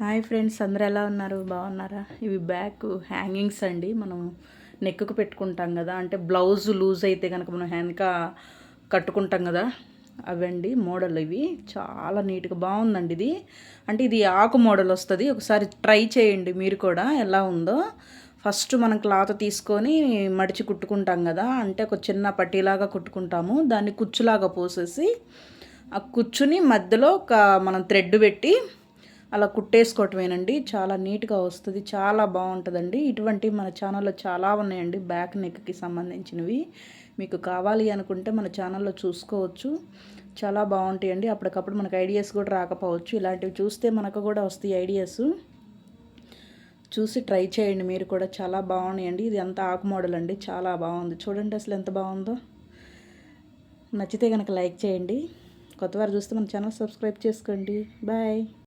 Hi friends అందరూ ఎలా ఉన్నారు? బాగున్నారా? ఇవి బ్యాక్ హ్యాంగింగ్స్ అండి. మనం నెక్కు పెట్టుకుంటాం కదా. అంటే బ్లౌజ్ లూజ్ అయితే కనుక మనం హ్యాండ్కా కట్టుకుంటాం కదా. అవండి మోడల్ ఇవి. చాలా నీట్గా బాగుందండి ఇది. అంటే ఇది ఆకు మోడల్ వస్తుంది. ఒకసారి ట్రై చేయండి మీరు కూడా ఎలా ఉందో. ఫస్ట్ మనం క్లాత్ తీసుకొని మడిచి కుట్టుకుంటాం కదా. అంటే ఒక చిన్న పట్టీలాగా కుట్టుకుంటాము. దాన్ని కుచ్చులాగా పోసేసి ఆ కుచ్చుని మధ్యలో ఒక మనం థ్రెడ్ పెట్టి అలా కుట్టేసుకోవటమేనండి. చాలా నీట్గా వస్తుంది. చాలా బాగుంటుందండి ఇటువంటి మన ఛానల్లో చాలా ఉన్నాయండి. బ్యాక్ నెక్కి సంబంధించినవి. మీకు కావాలి అనుకుంటే మన ఛానల్లో చూసుకోవచ్చు. చాలా బాగుంటాయండి అప్పటికప్పుడు మనకు ఐడియాస్ కూడా రాకపోవచ్చు. ఇలాంటివి చూస్తే మనకు కూడా వస్తాయి ఐడియాస్. చూసి ట్రై చేయండి. మీరు కూడా చాలా బాగున్నాయండి ఇది అంత ఆకు మోడల్ అండి చాలా బాగుంది చూడండి అసలు ఎంత బాగుందో నచ్చితే కనుక లైక్ చేయండి. కొత్తవారు చూస్తే మన ఛానల్ సబ్స్క్రైబ్ చేసుకోండి. బాయ్.